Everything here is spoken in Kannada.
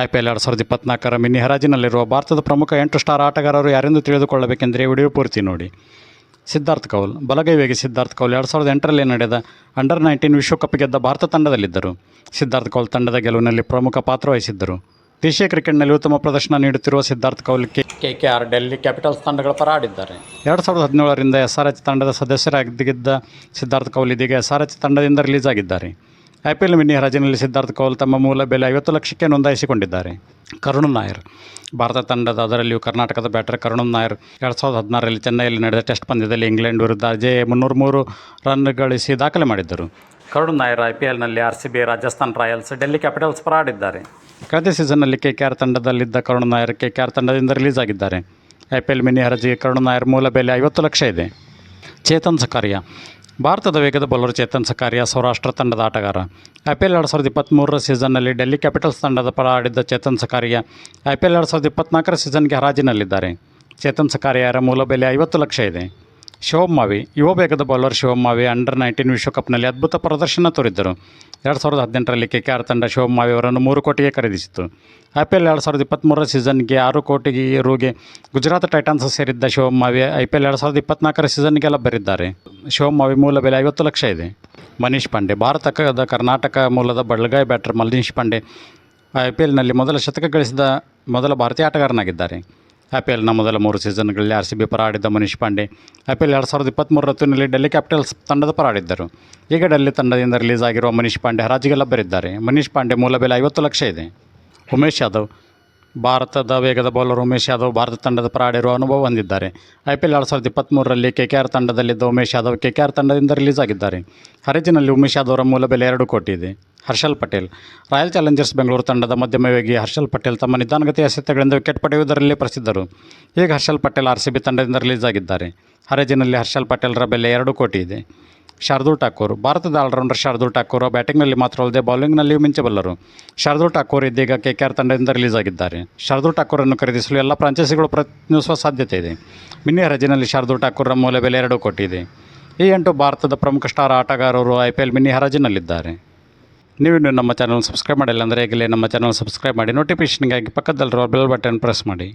ಐ ಪಿ ಎಲ್ ಎರಡು ಸಾವಿರದ ಇಪ್ಪತ್ನಾಲ್ಕರ ಮಿನಿ ಹರಾಜಿನಲ್ಲಿರುವ ಭಾರತದ ಪ್ರಮುಖ ಎಂಟು ಸ್ಟಾರ್ ಆಟಗಾರರು ಯಾರೆಂದು ತಿಳಿದುಕೊಳ್ಳಬೇಕೆಂದರೆ ವಿಡಿಯೋ ಪೂರ್ತಿ ನೋಡಿ. ಸಿದ್ಧಾರ್ಥ್ ಕೌಲ್ ಬಲಗೈ ವೇಗಿ ಸಿದ್ಧಾರ್ಥ್ ಕೌಲ್ ಎರಡು ಸಾವಿರದ ಎಂಟರಲ್ಲಿ ನಡೆದ ಅಂಡರ್ ನೈನ್ಟೀನ್ ವಿಶ್ವಕಪ್ ಗೆದ್ದ ಭಾರತ ತಂಡದಲ್ಲಿದ್ದರು. ಸಿದ್ಧಾರ್ಥ್ ಕೌಲ್ ತಂಡದ ಗೆಲುವಿನಲ್ಲಿ ಪ್ರಮುಖ ಪಾತ್ರ ವಹಿಸಿದ್ದರು. ದೇಶೀಯ ಕ್ರಿಕೆಟ್ನಲ್ಲಿ ಉತ್ತಮ ಪ್ರದರ್ಶನ ನೀಡುತ್ತಿರುವ Siddharth Kaul K K K R Delhi Capitals ತಂಡಗಳ ಪರ ಆಡಿದ್ದಾರೆ ಎರಡು ಸಾವಿರದ ಹದಿನೇಳರಿಂದ ಎಸ್ ಆರ್ ಎಚ್ ತಂಡದ ಸದಸ್ಯರಾಗಿದ್ದ ಸಿದ್ಧಾರ್ಥ್ ಕೌಲ್ ಇದೀಗ ಎಸ್ ಆರ್ ಎಚ್ ತಂಡದಿಂದ ರಿಲೀಸ್ ಆಗಿದ್ದಾರೆ. ಐ ಪಿ ಎಲ್ ಮಿನಿ ಹರಾಜಿನಲ್ಲಿ ಸಿದ್ಧಾರ್ಥ್ ಕೌಲ್ ತಮ್ಮ ಮೂಲ ಬೆಲೆ ಐವತ್ತು ಲಕ್ಷಕ್ಕೆ ನೋಂದಾಯಿಸಿಕೊಂಡಿದ್ದಾರೆ. ಕರುಣ್ ನಾಯರ್. ಭಾರತ ತಂಡದ ಅದರಲ್ಲಿಯೂ ಕರ್ನಾಟಕದ ಬ್ಯಾಟರ್ ಕರುಣ್ ನಾಯರ್ ಎರಡು ಸಾವಿರದ ಹದಿನಾರರಲ್ಲಿ ಚೆನ್ನೈಯಲ್ಲಿ ನಡೆದ ಟೆಸ್ಟ್ ಪಂದ್ಯದಲ್ಲಿ ಇಂಗ್ಲೆಂಡ್ ವಿರುದ್ಧ ಅಜಯ್ ಮುನ್ನೂರ ಮೂರು ರನ್ ಗಳಿಸಿ ದಾಖಲೆ ಮಾಡಿದ್ದರು. Karun Nair I P ಎಲ್ನಲ್ಲಿ R C B Rajasthan Royals, Delhi Capitals ಪರ ಆಡಿದ್ದಾರೆ ಕಳೆದ ಸೀಸನ್ನಲ್ಲಿ K K R ತಂಡದಲ್ಲಿದ್ದ Karun Nair K K R ತಂಡದಿಂದ ರಿಲೀಸ್ ಆಗಿದ್ದಾರೆ. ಐ ಪಿ ಎಲ್ ಮಿನಿ ಹರಾಜಿಗೆ ಕರುಣ್ ನಾಯರ್ ಮೂಲ ಬೆಲೆ ಐವತ್ತು ಲಕ್ಷ ಇದೆ. ಚೇತನ್ ಸಕಾರಿಯಾ. ಭಾರತದ ವೇಗದ ಬೌಲರ್ ಚೇತನ್ ಸಕಾರಿಯಾ ಸೌರಾಷ್ಟ್ರ ತಂಡದ ಆಟಗಾರ. ಐ ಪಿ ಎಲ್ ಎರಡು ಸಾವಿರದ ಇಪ್ಪತ್ತ್ಮೂರರ ಸೀಸನ್ನಲ್ಲಿ ಡೆಲ್ಲಿ ಕ್ಯಾಪಿಟಲ್ಸ್ ತಂಡದ ಪರ ಆಡಿದ್ದ Chetan Sakariya I P L ಎರಡು ಸಾವಿರದ ಇಪ್ಪತ್ತ್ನಾಲ್ಕರ ಸೀಸನ್ಗೆ ಹರಾಜಿನಲ್ಲಿದ್ದಾರೆ. ಚೇತನ್ ಸಕಾರಿಯರ ಮೂಲ ಬೆಲೆ ಐವತ್ತು ಲಕ್ಷ ಇದೆ. ಶಿವಮ್ ಮಾವಿ, ಯುವ ವೇಗದ bowler Shivam Mavi Mavi under nineteen ವಿಶ್ವಕಪ್ನಲ್ಲಿ ಅದ್ಭುತ ಪ್ರದರ್ಶನ ತೋರಿದ್ದರು. ಎರಡು ಸಾವಿರದ ಹದಿನೆಂಟರಲ್ಲಿ ಕೆ ಕೆ ಆರ್ ತಂಡ ಶಿವಮ್ ಮಾವಿ ಅವರನ್ನು ಮೂರು ಕೋಟಿಗೆ ಖರೀದಿಸಿತು ಐ ಪಿ ಎಲ್ ಎರಡು ಸಾವಿರದ ಇಪ್ಪತ್ತ್ಮೂರರ ಸೀಸನ್ಗೆ ಆರು ಕೋಟಿಗೆ ರೂಗೆ ಗುಜರಾತ್ ಟೈಟನ್ಸ್ ಸೇರಿದ್ದ Shivam Mavi I P L ಎರಡು ಸಾವಿರದ ಇಪ್ಪತ್ನಾಲ್ಕರ ಸೀಸನ್ಗೆ ಲಭ್ಯರಿದ್ದಾರೆ. ಶಿವಮ್ ಮಾವಿ ಮೂಲ ಬೆಲೆ ಐವತ್ತು ಲಕ್ಷ ಇದೆ. ಮನೀಶ್ ಪಾಂಡೆ ಭಾರತದ ಕರ್ನಾಟಕ ಮೂಲದ ಬಳಗಾಯಿ batter Manish Pande I P ಎಲ್ನಲ್ಲಿ ಮೊದಲ ಶತಕ ಗಳಿಸಿದ ಮೊದಲ ಭಾರತೀಯ ಆಟಗಾರನಾಗಿದ್ದಾರೆ. ಐ ಪಿ ಎಲ್ನ ಮೊದಲ ಮೂರು ಸೀಸನ್ಗಳಲ್ಲಿ ಆರ್ ಸಿ ಬಿ ಪರ ಆಡಿದ್ದ Manish Pande. I P L ಎರಡು ಸಾವಿರದ ಇಪ್ಪತ್ತ್ಮೂರು ಋತುವಿನಲ್ಲಿ ಡೆಲ್ಲಿ ಕ್ಯಾಪಿಟಲ್ಸ್ ತಂಡದ ಪರ ಆಡಿದ್ದರು ಈಗ ಡೆಲ್ಲಿ ತಂಡದಿಂದ ರಿಲೀಸ್ ಆಗಿರುವ ಮನೀಶ್ ಪಾಂಡೆ ಹರಾಜಿಗೆ ಲಭ್ಯರಿದ್ದಾರೆ. ಮನೀಶ್ ಪಾಂಡೆ ಮೂಲ ಬೆಲೆ ಐವತ್ತು ಲಕ್ಷ ಇದೆ. ಉಮೇಶ್ ಯಾದವ್, ಭಾರತದ ವೇಗದ ಬೌಲರ್ ಉಮೇಶ್ ಯಾದವ್ ಭಾರತ ತಂಡದ ಪರ ಆಡಿರುವ ಅನುಭವ ಹೊಂದಿದ್ದಾರೆ. ಐ ಪಿ ಎಲ್ ಎರಡು ಸಾವಿರದ ಇಪ್ಪತ್ತ್ಮೂರರಲ್ಲಿ K K R ತಂಡದಲ್ಲಿದ್ದ Umesh Yadav K K R ತಂಡದಿಂದ ರಿಲೀಸ್ ಆಗಿದ್ದಾರೆ. ಹರಿಜಿನಲ್ಲಿ ಉಮೇಶ್ ಯಾದವರ ಮೂಲ ಬೆಲೆ ಎರಡು ಕೋಟಿ ಇದೆ. ಹರ್ಷಲ್ ಪಟೇಲ್. ರಾಯಲ್ ಚಾಲೆಂಜರ್ಸ್ ಬೆಂಗಳೂರು ತಂಡದ ಮಧ್ಯಮ ವೇಗಿ ಹರ್ಷಲ್ ಪಟೇಲ್ ತಮ್ಮ ನಿಧಾನಗತಿಯ ಎಸೆತಗಳಿಂದ ವಿಕೆಟ್ ಪಡೆಯುವುದರಲ್ಲಿ ಪ್ರಸಿದ್ಧರು. ಈಗ Harshal Patel R C B ತಂಡದಿಂದ ರಿಲೀಸ್ ಆಗಿದ್ದಾರೆ. ಹರೇಜಿನಲ್ಲಿ ಹರ್ಷಲ್ ಪಟೇಲ್ರ ಬೆಲೆ ಎರಡು ಕೋಟಿ ಇದೆ. ಶಾರ್ದೂಲ್ ಠಾಕೂರ್. ಭಾರತದ ಆಲ್ರೌಂಡರ್ ಶಾರ್ದೂಲ್ ಠಾಕೂರ್ ಬ್ಯಾಟಿಂಗ್ನಲ್ಲಿ ಮಾತ್ರ ಅಲ್ಲದೆ ಬೌಲಿಂಗ್ನಲ್ಲಿಯೂ ಮಿಂಚಬಲ್ಲರು. ಶಾರ್ದೂಲ್ ಠಾಕೂರ್ ಇದೀಗ ಕೆ ಕೆ ಆರ್ ತಂಡದಿಂದ ರಿಲೀಸ್ ಆಗಿದ್ದಾರೆ. ಶಾರ್ದೂಲ್ ಠಾಕೂರನ್ನು ಖರೀದಿಸಲು ಎಲ್ಲ ಫ್ರಾಂಚೈಸಿಗಳು ಪ್ರಯತ್ನಿಸುವ ಸಾಧ್ಯತೆ ಇದೆ. ಮಿನಿ ಹರಾಜಿನಲ್ಲಿ ಶಾರ್ದೂಲ್ ಠಾಕೂರ್ರ ಮೂಲ ಬೆಲೆ ಎರಡು ಕೋಟಿ ಇದೆ. ಈ ಎಂಟು ಭಾರತದ ಪ್ರಮುಖ ಸ್ಟಾರ್ ಆಟಗಾರರು ಐ ಪಿ ಎಲ್ ಮಿನಿ ಹರಾಜಿನಲ್ಲಿದ್ದಾರೆ. ನೀವು ನಮ್ಮ ಚಾನಲ್ ಸಬ್ಸ್ಕ್ರೈಬ್ ಮಾಡಿಲ್ಲ ಅಂದರೆ ಈಗಲೇ ನಮ್ಮ ಚಾನಲ್ ಸಬ್ಸ್ಕ್ರೈಬ್ ಮಾಡಿ. ನೋಟಿಫಿಕೇಷನ್ಗಾಗಿ ಪಕ್ಕದಲ್ಲಿರುವ ಬೆಲ್ ಬಟನ್ ಪ್ರೆಸ್ ಮಾಡಿ.